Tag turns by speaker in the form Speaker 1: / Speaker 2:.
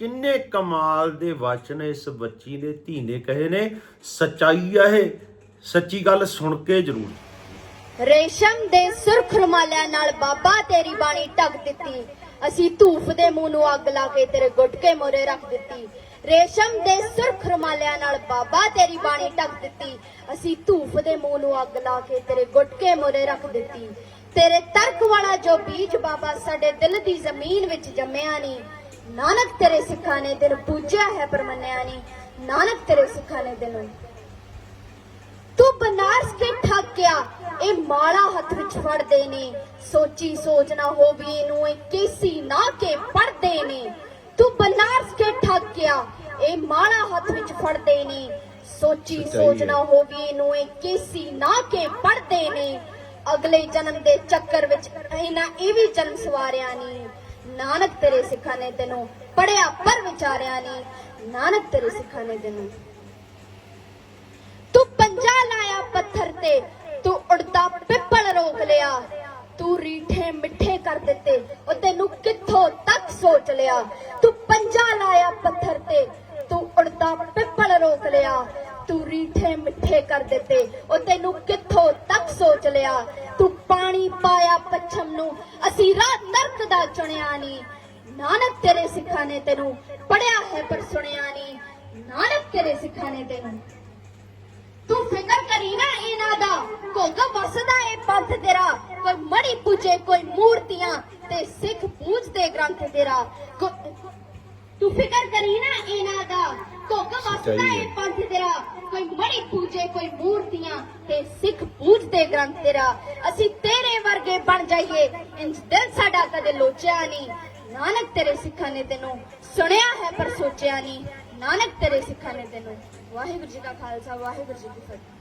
Speaker 1: ਕਿੰਨੇ ਕਮਾਲ ਦੇ ਵਚਨ ਇਸ ਬੱਚੀ ਦੇ ਧੀ ਨੇ ਕਹੇ ਨੇ, ਸੱਚਾਈ ਆ ਇਹ, ਸੱਚੀ ਗੱਲ ਸੁਣ ਕੇ ਜ਼ਰੂਰ।
Speaker 2: ਰੇਸ਼ਮ ਦੇ ਸੁਰਖ ਰੁਮਾਲਿਆਂ ਨਾਲ ਬਾਬਾ ਤੇਰੀ ਬਾਣੀ ਢੱਕ ਦਿੱਤੀ। ਅਸੀਂ ਧੂਫ ਦੇ ਮੂੰਹ ਨੂੰ ਅੱਗ ਲਾ ਕੇ ਤੇਰੇ ਗੁਟਕੇ ਮੋਰੇ ਰੱਖ ਦਿੱਤੀ। ਰੇਸ਼ਮ ਦੇ ਸੁਰਖ ਰੁਮਾਲਿਆਂ ਨਾਲ ਬਾਬਾ ਤੇਰੀ ਬਾਣੀ ਢੱਕ ਦਿੱਤੀ। ਅਸੀਂ ਧੂਫ ਦੇ ਮੂੰਹ ਨੂੰ ਅੱਗ ਲਾ ਕੇ ਤੇਰੇ ਗੁਟਕੇ ਮੋਰੇ ਰੱਖ ਦਿੱਤੀ। ਤੇਰੇ ਤਰਕ ਵਾਲਾ ਜੋ ਬੀਜ ਬਾਬਾ ਸਾਡੇ ਦਿਲ ਦੀ ਜ਼ਮੀਨ ਵਿੱਚ ਜੰਮਿਆ ਨਹੀਂ ਨਾਨਕ ਤੇਰੇ ਸਿੱਖਾਂ ਨੇ ਦਿਨ ਪੂਜਿਆ ਹੈ ਪਰ ਮੰਨਿਆ ਨਹੀਂ ਨਾਨਕ ਤੇਰੇ ਸਿੱਖਾਂ ਨੇ ਦਿਨ ਤੂੰ ਬਨਾਰਸ ਕੇ ਠੱਗਿਆ ਇਹ ਮਾਲਾ ਹੱਥ ਵਿੱਚ ਫੜਦੇ ਨੇ ਸੋਚੀ ਸੋਚ ਨਾ ਹੋਵੀ ਇਹਨੂੰ ਇਹ ਕੇਸੀ ਨਾ ਕੇ ਪੜਦੇ ਨੇ ਤੂੰ ਬਨਾਰਸ ਕੇ ਠੱਗਿਆ ਇਹ ਮਾਲਾ ਹੱਥ ਵਿੱਚ ਫੜਦੇ ਨੇ ਸੋਚੀ
Speaker 1: ਸੱਚਾਈ
Speaker 2: ਸੋਚ
Speaker 1: ਹੈ।
Speaker 2: ਹੋਵੀ ਇਹਨੂੰ ਇਹ ਕੇਸੀ ਨਾ ਕੇ ਪੜਦੇ ਨੇ ਅਗਲੇ ਜਨਮ ਦੇ ਚੱਕਰ ਵਿੱਚ ਇਹਨਾਂ ਇਹ ਵੀ ਜਨਮ ਸਵਾਰਿਆ ਨਹੀਂ ਨਾਨਕ ਤੇਰੇ ਸਿੱਖਾਂ ਨੇ ਤੈਨੂੰ ਪੜਿਆ ਪਰ ਵਿਚਾਰਿਆ ਨਹੀਂ ਨਾਨਕ ਤੇਰੇ ਸਿੱਖਾਂ ਨੇ ਤੈਨੂੰ ਤੂੰ ਪੰਜਾ ਲਾਇਆ ਪੱਥਰ ਤੇ, ਤੂੰ ਉੜਦਾ ਪਿੱਪਲ ਰੋਕ ਲਿਆ। ਤੂੰ ਰੀਠੇ ਮਿੱਠੇ ਕਰ ਦਿੱਤੇ, ਉਹ ਤੈਨੂੰ ਕਿੱਥੋਂ ਤੱਕ ਸੋਚ ਲਿਆ? ਤੂੰ ਪੰਜਾ ਲਾਇਆ ਪੱਥਰ ਤੇ, ਤੂੰ ਉੜਦਾ ਪਿੱਪਲ ਰੋਕ ਲਿਆ। ਤੂੰ ਰੀਠੇ ਮਿੱਠੇ ਕਰ ਦਿੱਤੇ, ਉਹ ਤੈਨੂੰ ਕਿੱਥੋਂ ਤੱਕ ਸੋਚ ਲਿਆ? ਤੂੰ ਪਾਣੀ ਪਾਇਆ ਪੱਛਮ ਨੂੰ, ਅਸੀਂ ਰਾਹ ਦਾ ਚੁਣਿਆ ਨਹੀਂ ਨਾਨਕ ਤੇਰੇ ਸਿੱਖਾਂ ਨੇ ਤੈਨੂੰ ਪੜਿਆ ਹੈ ਪਰ ਸੁਣਿਆ ਨਹੀਂ ਨਾਨਕ ਤੇਰੇ ਸਿੱਖਾਂ ਨੇ ਤੈਨੂੰ। ਤੂੰ ਫਿਕਰ ਕਰੀ ਨਾ ਇਹਨਾਂ ਦਾ। ਕੋਗਾ ਵਸਦਾ ਏ ਪੰਥ ਤੇਰਾ। ਕੋਈ ਮੜੀ ਪੂਜੇ ਕੋਈ ਮੂਰਤੀਆਂ ਤੇ ਸਿੱਖ ਪੂਜਦੇ ਗ੍ਰੰਥ ਤੇਰਾ। ਤੂੰ ਫਿਕਰ ਕਰੀ ਨਾ ਇਹਨਾਂ ਦਾ। ਕੋਗਾ ਵਸਦਾ ਏ। ਪੰਥ ਤੇਰਾ। ਕੋਈ ਮੜੀ ਪੂਜੇ ਕੋਈ ਮੂਰਤੀਆਂ ਤੇ ਸਿੱਖ ਪੂਜਦੇ ਗ੍ਰੰਥ ਤੇਰਾ। ਅਸੀਂ ਤੇਰੇ ਬਣ ਜਾਈਏ। ਇੰਜ ਦਿਲ ਸਾਡਾ ਕਦੇ ਲੋਚਿਆ ਨਹੀਂ। ਨਾਨਕ ਤੇਰੇ ਸਿੱਖਾਂ ਨੇ ਤੈਨੂੰ ਸੁਣਿਆ ਹੈ ਪਰ ਸੋਚਿਆ ਨਹੀਂ। ਨਾਨਕ ਤੇਰੇ ਸਿੱਖਾਂ ਨੇ ਤੈਨੂੰ। ਵਾਹਿਗੁਰੂ ਜੀ ਕਾ ਖਾਲਸਾ, ਵਾਹਿਗੁਰੂ ਜੀ ਕੀ ਫਤਿਹ।